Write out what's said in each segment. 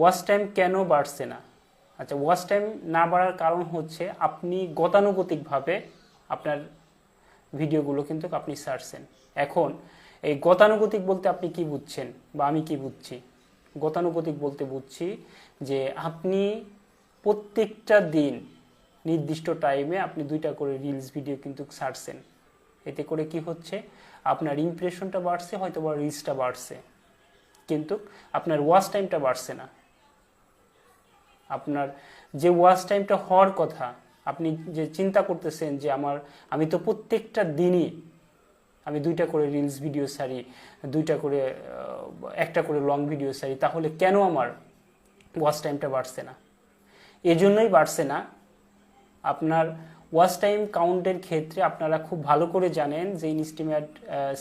Watch time কেন বাড়ছে না? আচ্ছা ওয়াচ টাইম না বাড়ার কারণ হচ্ছে আপনি গতানুগতিকভাবে আপনার ভিডিওগুলো কিন্তু আপনি সারছেন। এখন, এই গতানুগতিক বলতে আপনি কি বুঝছেন বা আমি কি বুঝছি? গতানুগতিক বলতে বুঝছি যে আপনি প্রত্যেকটা দিন নির্দিষ্ট টাইমে আপনি দুইটা করে রিলস ভিডিও কিন্তু ছাড়ছেন এতে করে কি হচ্ছে? আপনার ইমপ্রেশনটা বাড়ছে হয়তো বা রিলসটা বাড়ছে। কিন্তু আপনার ওয়াচ টাইমটা বাড়ছে না। আপনার যে ওয়াচ টাইমটা হওয়ার কথা, আপনি যে চিন্তা করতেছেন যে আমার, আমি তো প্রত্যেকটা দিনই আমি দুইটা করে রিলস ভিডিও সারি দুইটা করে একটা করে লং ভিডিও সারি তাহলে কেন আমার ওয়াচ টাইমটা বাড়ছে না? এজন্যই বাড়ছে না। আপনার ওয়াচ টাইম কাউন্টের ক্ষেত্রে আপনারা খুব ভালো করে জানেন যে ইনস্টিমেট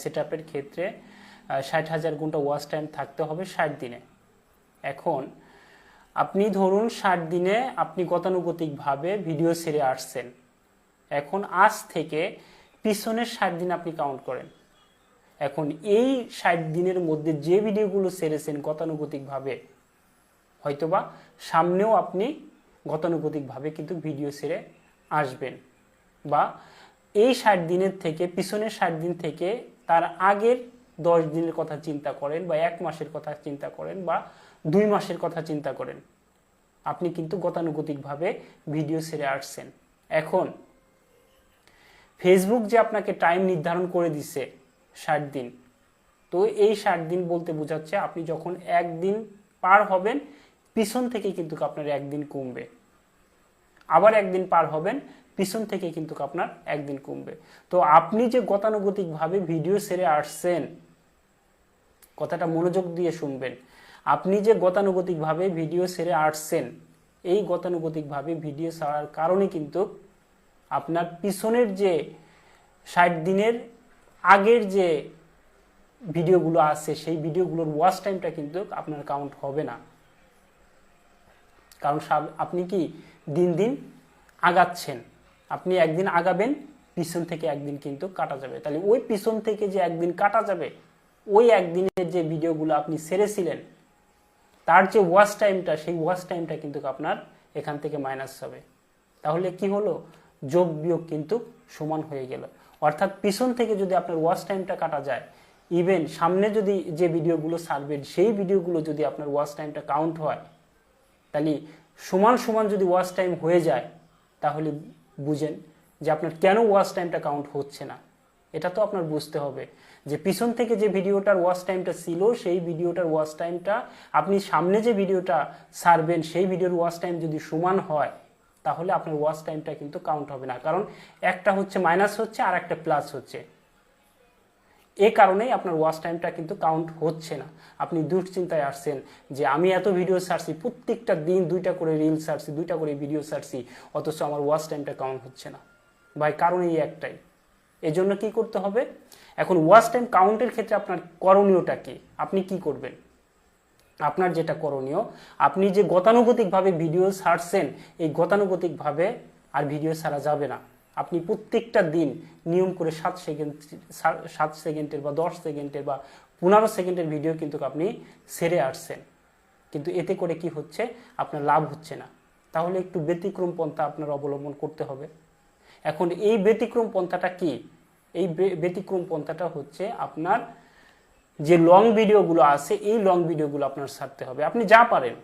সেট আপের ক্ষেত্রে ষাট হাজার ঘণ্টা ওয়াচ টাইম থাকতে হবে ষাট দিনে। এখন আপনি ধরুন ষাট দিনে আপনি গতানুগতিকভাবে ভিডিও সেরে আসছেন। এখন আজ থেকে পিছনের ষাট দিন আপনি কাউন্ট করেন। এখন এই ষাট দিনের মধ্যে যে ভিডিওগুলো সেরেছেন গতানুগতিকভাবে, হয়তোবা সামনেও আপনি গতানুগতিকভাবে কিন্তু ভিডিও সেরে আসবেন বা এই ষাট দিনের থেকে, পিছনের ষাট দিন থেকে তার আগের দশ দিনের কথা চিন্তা করেন বা এক মাসের কথা চিন্তা করেন বা দুই মাসের কথা চিন্তা করেন। আপনি কিন্তু গতানুগতিকভাবে ভিডিও সেরে আসছেন। এখন ফেসবুক যে আপনাকে টাইম নির্ধারণ করে দিছে, ষাট দিন, তো এই ষাট দিন বলতে বোঝাচ্ছে আপনি যখন একদিন পার হবেন, পিছন থেকে কিন্তু আপনার একদিন কমবে। আবার একদিন পার হবেন, পিছন থেকে কিন্তু আপনার একদিন কমবে। তো আপনি যে গতানুগতিকভাবে ভিডিও সেরে আসছেন, কথাটা মনোযোগ দিয়ে শুনবেন। আপনি যে গতানুগতিকভাবে ভিডিও সেরে আসছেন, এই গতানুগতিকভাবে ভিডিও ছাড়ার কারণে কিন্তু আপনার পিছনের যে ষাট দিনের আগের যে ভিডিওগুলো আছে, সেই ভিডিওগুলোর ওয়াচ টাইমটা কিন্তু আপনার কাউন্ট হবে না। কারণ আপনি কি দিন দিন আগাচ্ছেন? আপনি একদিন আগাবেন, পিছন থেকে একদিন কিন্তু কাটা যাবে। তাহলে ওই পিছন থেকে যে একদিন কাটা যাবে, ওই একদিনের যে ভিডিওগুলো আপনি সেরেছিলেন তার যে ওয়াচ টাইমটা সেই ওয়াচ টাইমটা কিন্তু আপনার এখান থেকে মাইনাস হবে। তাহলে কি হলো? যোগ বিয়োগ কিন্তু সমান হয়ে গেল। অর্থাৎ পিছন থেকে যদি আপনার ওয়াচ টাইমটা কাটা যায় ইভেন সামনে যদি যে ভিডিওগুলো ছাড়বেন সেই ভিডিওগুলো যদি আপনার ওয়াচ টাইমটা কাউন্ট হয়, তাহলে সমান সমান যদি ওয়াচ টাইম হয়ে যায়, তাহলে বুঝেন যে আপনার কেন ওয়াচ টাইমটা কাউন্ট হচ্ছে না। এটা তো আপনার বুঝতে হবে। যে পিছন থেকে যে ভিডিওটার ওয়াচ টাইমটা ছিল, সেই ভিডিওটার ওয়াচ টাইমটা আপনি সামনে যে ভিডিওটা সারবেন, সেই ভিডিওর ওয়াচ টাইম যদি সমান হয়, তাহলে আপনার ওয়াচ টাইমটা কিন্তু কাউন্ট হবে না। কারণ একটা হচ্ছে মাইনাস হচ্ছে আর একটা প্লাস হচ্ছে। এ কারণেই আপনার ওয়াচ টাইমটা কিন্তু কাউন্ট হচ্ছে না। আপনি দুশ্চিন্তায় আসছেন যে আমি এত ভিডিও ছাড়ছি প্রত্যেকটা দিন দুইটা করে রিল ছাড়ছি দুইটা করে ভিডিও ছাড়ছি অথচ আমার ওয়াচ টাইমটা কাউন্ট হচ্ছে না। ভাই, কারণ এই একটাই। এজন্য কি করতে হবে? এখন ওয়াচ টাইম কাউন্টের ক্ষেত্রে আপনার করণীয়টা কি? আপনি কি করবেন? আপনার যেটা করণীয়, আপনি যে গতানুগতিকভাবে ভিডিও সারছেন, এই গতানুগতিকভাবে আর ভিডিও ছাড়া যাবে না। আপনি প্রত্যেকটা দিন নিয়ম করে সাত সেকেন্ড সাত সেকেন্ডের বা দশ সেকেন্ডের বা পনেরো সেকেন্ডের ভিডিও কিন্তু আপনি সেরে আসছেন। কিন্তু এতে করে কি হচ্ছে? আপনার লাভ হচ্ছে না। তাহলে একটু ব্যতিক্রম পন্থা আপনার অবলম্বন করতে হবে। এখন এই ব্যতিক্রম পন্থাটা কি? এই ব্যতিক্রম পন্থাটা হচ্ছে আপনার যে লং ভিডিওগুলো আছে, এই লং ভিডিওগুলো আপনার ছাড়তে হবে। আপনি যা পারেন,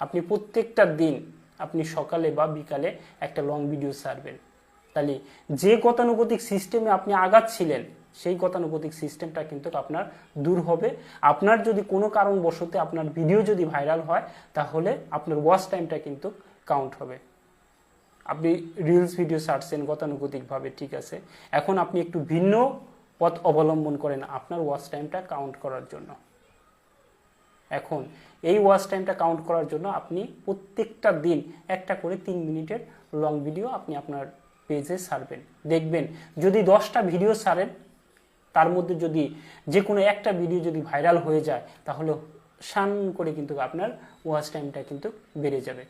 আপনি প্রত্যেকটা দিন আপনি সকালে বা বিকালে একটা লং ভিডিও ছাড়বেন তাহলে যে গতানুগতিক সিস্টেমে আপনি আগাচ্ছিলেন, সেই গতানুগতিক সিস্টেমটা কিন্তু আপনার দূর হবে। আপনার যদি কোনো কারণবশত আপনার ভিডিও যদি ভাইরাল হয়, তাহলে আপনার ওয়াচ টাইমটা কিন্তু কাউন্ট হবে। আপনি রিলস ভিডিও ছাড়ছেন গতানুগতিকভাবে, ঠিক আছে? এখন আপনি একটু ভিন্ন পথ অবলম্বন করেন আপনার ওয়াচ টাইমটা কাউন্ট করার জন্য। এখন, এই ওয়াচ টাইমটা কাউন্ট করার জন্য আপনি প্রত্যেকটা দিন একটা করে তিন মিনিটের লং ভিডিও আপনি আপনার পেজে ছাড়বেন দেখবেন, যদি দশটা ভিডিও ছাড়েন তার মধ্যে যদি যে কোনো একটা ভিডিও যদি ভাইরাল হয়ে যায়, তাহলে শান করে কিন্তু আপনার ওয়াচ টাইমটা কিন্তু বেড়ে যাবে।